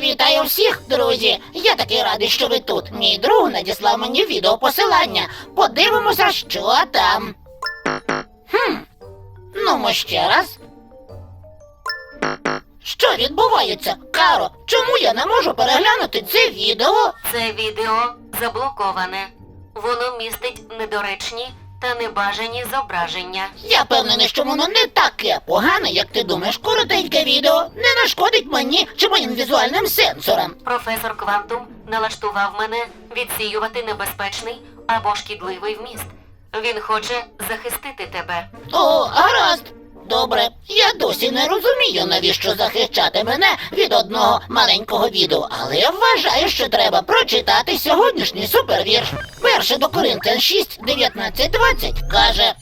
Вітаю всіх, друзі! Я такий радий, що ви тут. Мій друг надіслав мені відеопосилання. Подивимося, що там. Хм. Ну, ми ще раз. Що відбувається? Каро, чому я не можу переглянути це відео? Це відео заблоковане. Воно містить недоречні та небажані зображення. Я впевнений, що воно не таке погане, як ти думаєш. Коротеньке відео не нашкодить мені чи моїм візуальним сенсорам. Професор Квантум налаштував мене відсіювати небезпечний або шкідливий вміст. Він хоче захистити тебе. О, гаразд. Добре, я досі не розумію, навіщо захищати мене від одного маленького відео, але я вважаю, що треба прочитати сьогоднішній супервірш. Перше до Коринтян 6, 19, 20 каже.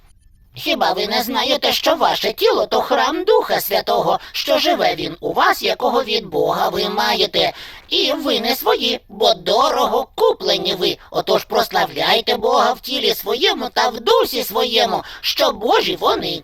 Хіба ви не знаєте, що ваше тіло то храм Духа Святого, що живе він у вас, якого від Бога ви маєте, і ви не свої, бо дорого куплені ви. Отож прославляйте Бога в тілі своєму та в дусі своєму, що Божі вони.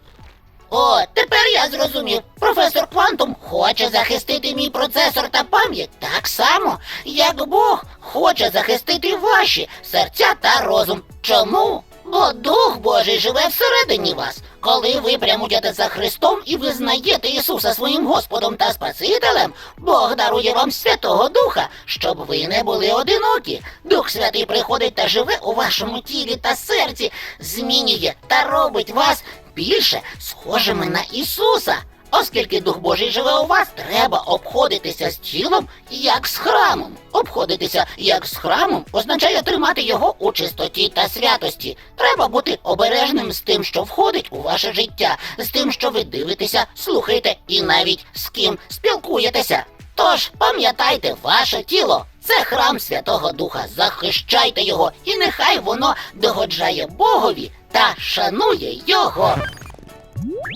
О, тепер я зрозумів. Професор Квантум хоче захистити мій процесор та пам'ять так само, як Бог хоче захистити ваші серця та розум. Чому? Бо Дух Божий живе всередині вас. Коли ви прямуєте за Христом і визнаєте Ісуса своїм Господом та Спасителем, Бог дарує вам Святого Духа, щоб ви не були одинокі. Дух Святий приходить та живе у вашому тілі та серці, змінює та робить вас більше схожими на Ісуса. Оскільки Дух Божий живе у вас, треба обходитися з тілом як з храмом. Обходитися як з храмом означає тримати його у чистоті та святості. Треба бути обережним з тим, що входить у ваше життя, з тим, що ви дивитеся, слухаєте і навіть з ким спілкуєтеся. Тож пам'ятайте, ваше тіло це храм Святого Духа. Захищайте його, і нехай воно догоджає Богові та шанує його.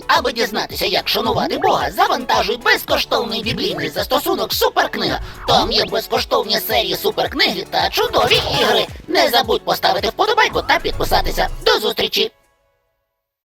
Аби дізнатися, як шанувати Бога, завантажуй безкоштовний біблійний застосунок Суперкнига. Там є безкоштовні серії суперкниги та чудові ігри. Не забудь поставити вподобайку та підписатися. До зустрічі!